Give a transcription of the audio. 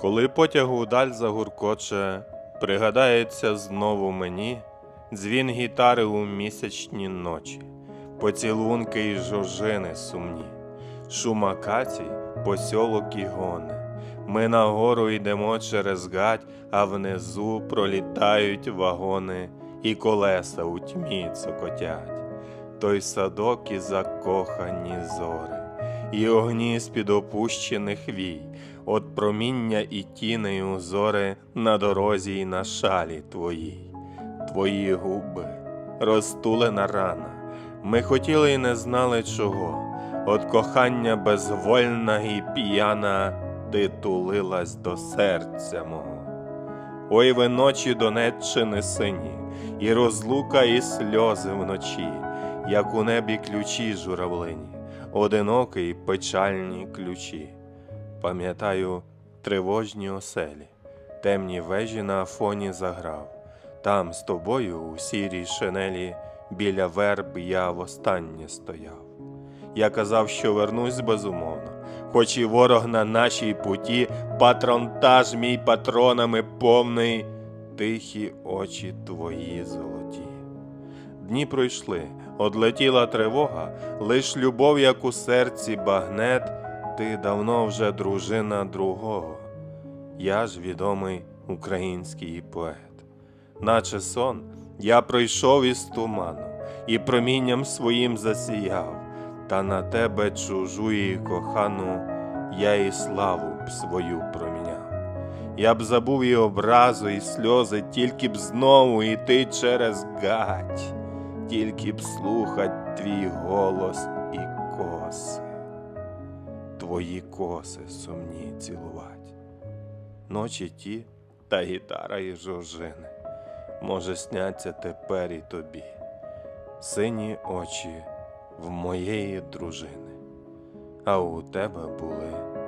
Коли потяг удаль загуркоче, пригадається знову мені дзвін гітари у місячні ночі, поцілунки й жожини сумні, шум акацій, посьолок і гони. Ми нагору йдемо через гать, а внизу пролітають вагони, і колеса у тьмі цокотять. Той садок і закохані зори, і огні з-під опущених вій, от проміння і тіней узори на дорозі й на шалі твоїй, твої губи, розтулена рана. Ми хотіли й не знали чого. От кохання безвольна і п'яна ти тулилась до серця мого. Ой ви ночі Донеччини сині, і розлука, і сльози вночі, як у небі ключі журавлині, одинокі й печальні ключі. Пам'ятаю тривожні оселі, темні вежі на фоні заграв. Там з тобою у сірій шинелі біля верб я востаннє стояв. Я казав, що вернусь безумовно, хоч і ворог на нашій путі, патронтаж мій патронами повний, тихі очі твої золоті. Дні пройшли, одлетіла тривога, лиш любов, як у серці багнет, ти давно вже дружина другого. Я ж відомий український поет. Наче сон, я пройшов із туману і промінням своїм засіяв, та на тебе чужу і кохану я і славу б свою проміняв. Я б забув і образу, і сльози, тільки б знову іти через гать, тільки б слухать твій голос і коси, твої коси сумні цілувать. Ночі ті та гітара і жожини, може, сняться тепер і тобі, сині очі в моєї дружини, а у тебе були